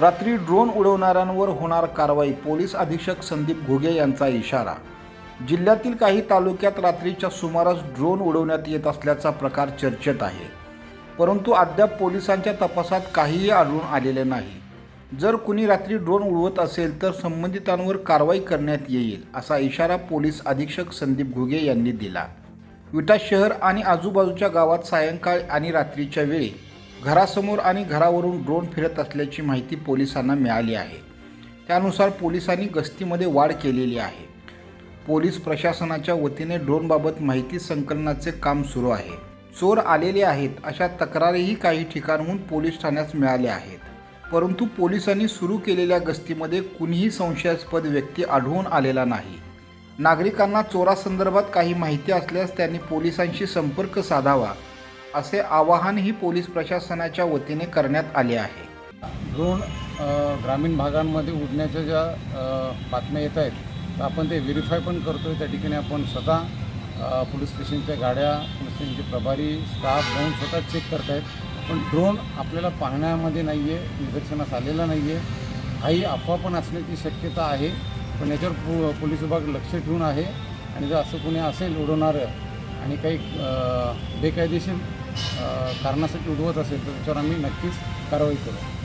रात्री ड्रोन उडवणाऱ्यांवर होणार कारवाई पोलीस अधीक्षक संदीप घोगे यांचा इशारा. जिल्ह्यातील काही तालुक्यात रात्रीच्या सुमारास ड्रोन उडवण्यात येत असल्याचा प्रकार चर्चेत आहे. परंतु अद्याप पोलिसांच्या तपासात काहीही आढळून आलेले नाही. जर कुणी रात्री ड्रोन उडवत असेल तर संबंधितांवर कारवाई करण्यात येईल असा इशारा पोलीस अधीक्षक संदीप घुगे यांनी दिला. विटा शहर आणि आजूबाजूच्या गावात सायंकाळ आणि रात्रीच्या वेळी घरासमोर आणि घरावरून ड्रोन फिरत असल्याची माहिती पोलिसांना मिळाली आहे. त्यानुसार पोलिसांनी गस्तीमध्ये वाढ केलेली आहे. पोलीस प्रशासनाच्या वतीने ड्रोनबाबत माहिती संकलनाचे काम सुरू आहे. चोर आलेले आहेत अशा तक्रारीही काही ठिकाणहून पोलीस ठाण्यास मिळाल्या आहेत. परंतु पोलिसांनी सुरू केलेल्या गस्तीमध्ये कुणीही संशयास्पद व्यक्ती आढळून आलेला नाही. नागरिकांना चोरासंदर्भात काही माहिती असल्यास त्यांनी पोलिसांशी संपर्क साधावा. असे आवाहनही पोलीस प्रशासनाच्या वतीने करण्यात आले आहे. ड्रोन ग्रामीण भागांमध्ये उडण्याच्या ज्या बातम्या येत आहेत तर आपण ते व्हेरीफाय पण करतो आहे त्या ठिकाणी आपण स्वतः पोलीस स्टेशनच्या गाड्या पोलीस स्टेशनचे प्रभारी स्टाफ जाऊन स्वतः चेक करत आहेत पण ड्रोन आपल्याला पाहण्यामध्ये नाही आहे निदर्शनास आलेला नाही आहे काही अफवा पण असण्याची शक्यता आहे पण याच्यावर पो पोलीस विभाग लक्ष ठेवून आहे. आणि जर असं कोणी असेल उडवणारं आणि काही बेकायदेशीर कारणासाठी उडवत असेल तर त्याच्यावर आम्ही नक्कीच कारवाई करू.